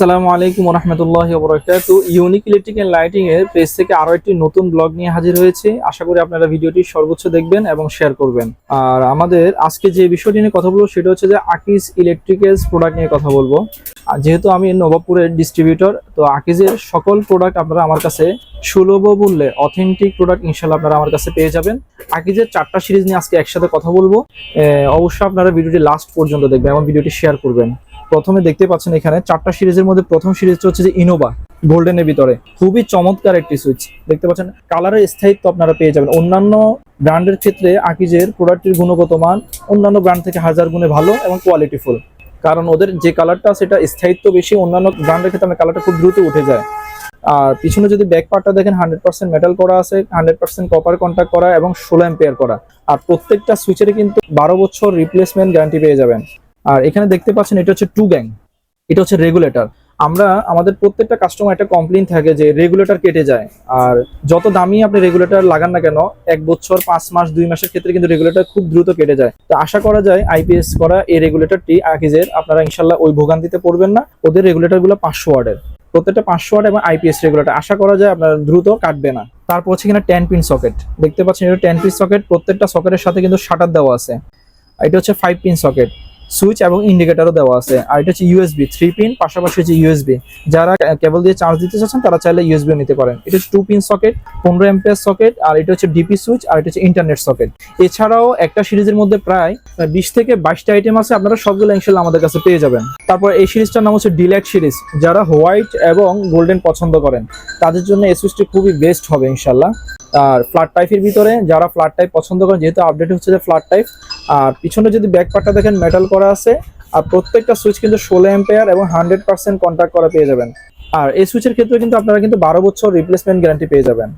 আসসালামু আলাইকুম রহমতুল্লাহ বরকাত ইউনিক ইলেকট্রিক এন্ড লাইটিং এর পেজ থেকে আরও একটি নতুন ব্লগ নিয়ে হাজির হয়েছে। আশা করি আপনারা ভিডিওটি সর্বোচ্চ দেখবেন এবং শেয়ার করবেন। আর আমাদের আজকে যে বিষয়টি নিয়ে কথা বলব সেটা হচ্ছে যে আকিজ ইলেকট্রিক্যালস প্রোডাক্ট নিয়ে কথা বলব। যেহেতু আমি নবাবপুরের ডিস্ট্রিবিউটর তো আকিজের সকল প্রোডাক্ট আপনারা আমার কাছে সুলভ মূল্যে অথেন্টিক প্রোডাক্ট ইনশাল্লাহ আপনারা আমার কাছে পেয়ে যাবেন। আকিজের চারটা সিরিজ নিয়ে আজকে একসাথে কথা বলব। অবশ্যই আপনারা ভিডিওটি লাস্ট পর্যন্ত দেখবেন এবং ভিডিওটি শেয়ার করবেন। প্রথমে দেখতে পাচ্ছেন এখানে চারটা সিরিজের মধ্যে প্রথম সিরিজটা হচ্ছে যে ইনোভা গোল্ডেনের ভিতরে। খুবই চমৎকার একটি সুইচ দেখতে পাচ্ছেন কালারের স্থায়িত্ব আপনারা পেয়ে যাবেন। অন্যান্য ব্র্যান্ডের ক্ষেত্রে আকিজের প্রোডাক্টের গুণগত মান অন্যান্য ব্র্যান্ড থেকে হাজার গুণে ভালো এবং কোয়ালিটিফুল কারণ ওদের যে কালারটা সেটা স্থায়িত্ব বেশি, অন্যান্য ব্র্যান্ডের ক্ষেত্রে আপনার কালারটা খুব দ্রুত উঠে যায়। আর পিছনে যদি ব্যাক পার্টটা দেখেন হান্ড্রেড পার্সেন্ট মেটাল করা আছে হান্ড্রেড পার্সেন্ট কপার কন্ট্যাক্ট করা এবং ষোলো এম্পেয়ার করা। আর প্রত্যেকটা সুইচের কিন্তু বারো বছর রিপ্লেসমেন্ট গ্যারান্টি পেয়ে যাবেন। আর এখানে দেখতে পাচ্ছেন এটা হচ্ছে টু গ্যাং এটা হচ্ছে রেগুলেটর আমরা, আমাদের প্রত্যেকটা কাস্টমার একটা কমপ্লেন থাকে যে রেগুলেটর কেটে যায়। আর যত দামি আপনি রেগুলেটর লাগান না কেন, এক বছর, পাঁচ মাস, দুই মাসের ক্ষেত্রে কিন্তু রেগুলেটর খুব দ্রুত কেটে যায়। তো আশা করা যায় আইপিএস করা এই রেগুলেটরটি আকিজের, আপনারা ইনশাল্লাহ ওই ভোগান্তিতে পড়বেন না। ওদের রেগুলেটরগুলো পাঁচশো ওয়ার্ডের। প্রত্যেকটা পাঁচশো ওয়াট এবং আইপিএস রেগুলেটর আশা করা যায় আপনার দ্রুত কাটবে না। তারপর হচ্ছে কিনা টেন পিন সকেট দেখতে পাচ্ছেন এটা টেন পিন সকেট প্রত্যেকটা সকেটের সাথে কিন্তু শাটার দেওয়া আছে। এটা হচ্ছে ফাইভ পিন সকেট সুইচ এবং ইন্ডিকেটরও দেওয়া আছে। আর এটা হচ্ছে ইউএসবি থ্রি পিন পাশাপাশি হচ্ছে ইউএসবি যারা কেবল দিয়ে চার্জ দিতে চাচ্ছেন, তারা চাইলে ইউএসবিও নিতে পারেন। এটা হচ্ছে টু পিন সকেট পনেরো এমপিএস সকেট আর এটা হচ্ছে ডিপি সুইচ আর এটা হচ্ছে ইন্টারনেট সকেট এছাড়াও একটা সিরিজের মধ্যে প্রায় বিশ থেকে বাইশটা আইটেম আছে, আপনারা সবগুলো ইনশাল্লাহ আমাদের কাছে পেয়ে যাবেন। তারপর এই সিরিজটার নাম হচ্ছে ডিলাইট সিরিজ যারা হোয়াইট এবং গোল্ডেন পছন্দ করেন, তাদের জন্য এই সুইচটি খুবই বেস্ট হবে ইনশাল্লাহ। আর ফ্ল্যাট টাইপের ভিতরে, যারা ফ্ল্যাট টাইপ পছন্দ করেন, যেহেতু আপডেট হচ্ছে যে ফ্ল্যাট টাইপ আর পিছনে যদি ব্যাক পার্টটা দেখেন মেটাল করা আছে, আর প্রত্যেকটা সুইচ কিন্তু ষোলো এম্পেয়ার এবং হান্ড্রেড পার্সেন্ট কন্ট্যাক্ট করা পেয়ে যাবেন। আর এই সুইচের ক্ষেত্রে কিন্তু আপনারা কিন্তু বারো বছর রিপ্লেসমেন্ট গ্যারান্টি পেয়ে যাবেন।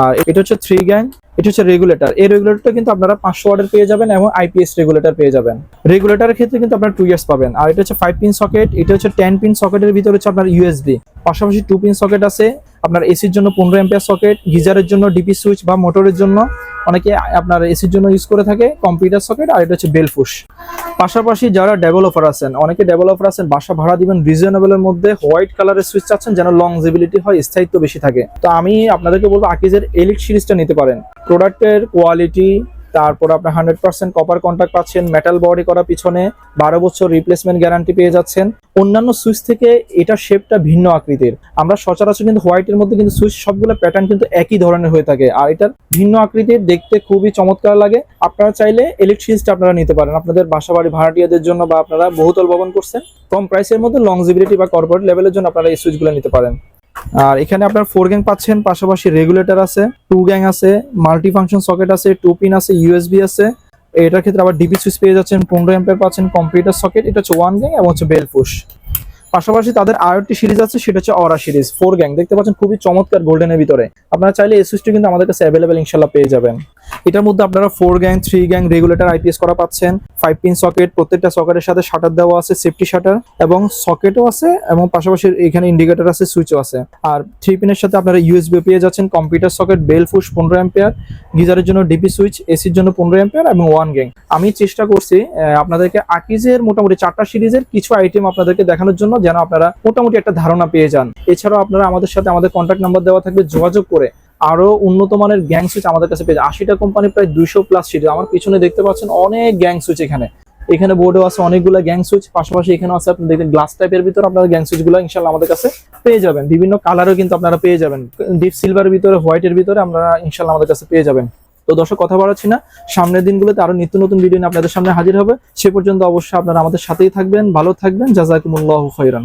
আর এটা হচ্ছে থ্রি গ্যাং এটা হচ্ছে রেগুলেটর এই রেগুলেটরটা কিন্তু আপনারা পাঁচশো ওয়ার্ডের পেয়ে যাবেন এবং আইপিএস রেগুলেটর পেয়ে যাবেন। রেগুলেটরের ক্ষেত্রে কিন্তু আপনারা টু ইয়ার্স পাবেন। আর এটা হচ্ছে ফাইভ পিন সকেট এটা হচ্ছে টেন পিন সকেটের ভিতরে হচ্ছে আপনার ইউএসবি পাশাপাশি টু পিন সকেট আছে আপনার এসির জন্য পনেরো এম্পিয়ার সকেট গিজারের জন্য ডিপি সুইচ বা মোটরের জন্য অনেকে আপনার এসির জন্য ইউজ করে থাকে কম্পিউটার সকেট আর এটা হচ্ছে বেলফুস পাশাপাশি যারা ডেভেলপার আছেন, অনেকে ডেভেলপার আছেন, বাসা ভাড়া দিবেন রিজনেবলের মধ্যে হোয়াইট কালারের সুইচ চাচ্ছেন যেন লংজিবিলিটি হয়, স্থায়িত্ব বেশি থাকে। তো আমি আপনাদেরকে বলব আকিজের এলিট সিরিজটা নিতে পারেন। প্রোডাক্টের কোয়ালিটি তারপর আপনার হান্ড্রেড পার্সেন্ট কপার কন্ট্যাক্ট পাচ্ছেন মেটাল বডি করা পিছনে, বারো বছর রিপ্লেসমেন্ট গ্যারান্টি পেয়ে যাচ্ছেন। অন্যান্য সুইচ থেকে এটা শেপটা ভিন্ন আকৃতির। আমরা সচরাচর কিন্তু হোয়াইটের মধ্যে কিন্তু সুইচ সবগুলো প্যাটার্ন কিন্তু একই ধরনের হয়ে থাকে, আর এটার ভিন্ন আকৃতির দেখতে খুবই চমৎকার লাগে। আপনারা চাইলে ইলেকট্রিসিটি আপনারা নিতে পারেন। আপনাদের বাসা বাড়ি ভাড়াটিয়াদের জন্য বা আপনারা বহুতল ভবন করছেন, কম প্রাইসের মধ্যে লংজিবিলিটি বা কর্পোরেট লেভেলের জন্য আপনারা এই সুইচগুলো নিতে পারেন। আর এখানে আপনার ফোর গ্যাং পাচ্ছেন, পাশাপাশি রেগুলেটর আছে টু গ্যাং আছে মাল্টি ফাংশন সকেট আছে টু পিন আছে ইউএসবি আছে। এটার ক্ষেত্রে আবার ডিপি সুইচ পেয়ে যাচ্ছেন, পনেরো এম্পের পাচ্ছেন কম্পিউটার সকেট এটা হচ্ছে ওয়ান গ্যাং এবং হচ্ছে বেলফুস পাশাপাশি তাদের আর একটি সিরিজ আছে, সেটা হচ্ছে অরা সিরিজ ফোর গ্যাং দেখতে পাচ্ছেন খুবই চমৎকার গোল্ডেনের ভিতরে। আপনারা চাইলে এই সুইচটি কিন্তু আমাদের কাছে অ্যাভেলেবেল ইনশাল্লাহ পেয়ে যাবেন। এটার মধ্যে আপনারা four gang three gang regulator IPS করা পাচ্ছেন ফাইভ পিন সকেট প্রত্যেকটা সকেটের সাথে শাটার দেওয়া আছে সেফটি শাটার এবং সকেটও আছে, এবং পাশাপাশি এখানে ইন্ডিকেটর আছে সুইচও আছে। আর থ্রি পিনের সাথে আপনারা ইউএসবি পেয়ে যাচ্ছেন কম্পিউটার সকেট বেল ফুস পনেরো এম্পিয়ার গিজারের জন্য ডিপি সুইচ এসির জন্য পনেরো এম্পিয়ার এবং ওয়ান গ্যাং আমি চেষ্টা করছি আপনাদেরকে আকিজের মোটামুটি চারটা সিরিজের কিছু আইটেম আপনাদেরকে দেখানোর জন্য, যেন আপনারা মোটামুটি একটা ধারণা পেয়ে যান। এছাড়াও আপনারা আমাদের সাথে আমাদের কন্ট্যাক্ট নাম্বার দেওয়া থাকবে, যোগাযোগ করে আরও উন্নত মানের গ্যাং সুইচ আমাদের কাছে পেয়ে যান। আশিটা কোম্পানি প্রায় দুইশো প্লাস সিট আমার পিছনে দেখতে পাচ্ছেন অনেক গ্যাং সুইচ এখানে। এখানে বোর্ডেও আছে অনেকগুলো গ্যাং সুইচ পাশাপাশি এখানে আছে আপনি দেখবেন গ্লাস টাইপের ভিতর আপনারা গ্যাং সুইচগুলো ইনশাল্লাহ আমাদের কাছে পেয়ে যাবেন। বিভিন্ন কালারও কিন্তু আপনারা পেয়ে যাবেন। ডিপ সিলভারের ভিতরে হোয়াইটের ভিতরে আপনারা ইনশাল্লাহ আমাদের কাছে পেয়ে যাবেন। তো দর্শক, কথা বাড়াচ্ছি না। সামনের দিনগুলোতে আরও নিত্য নতুন ভিডিও নিয়ে আপনাদের সামনে হাজির হবে। সে পর্যন্ত অবশ্যই আপনারা আমাদের সাথেই থাকবেন, ভালো থাকবেন। জাজাকুমুল্লাহ খৈরান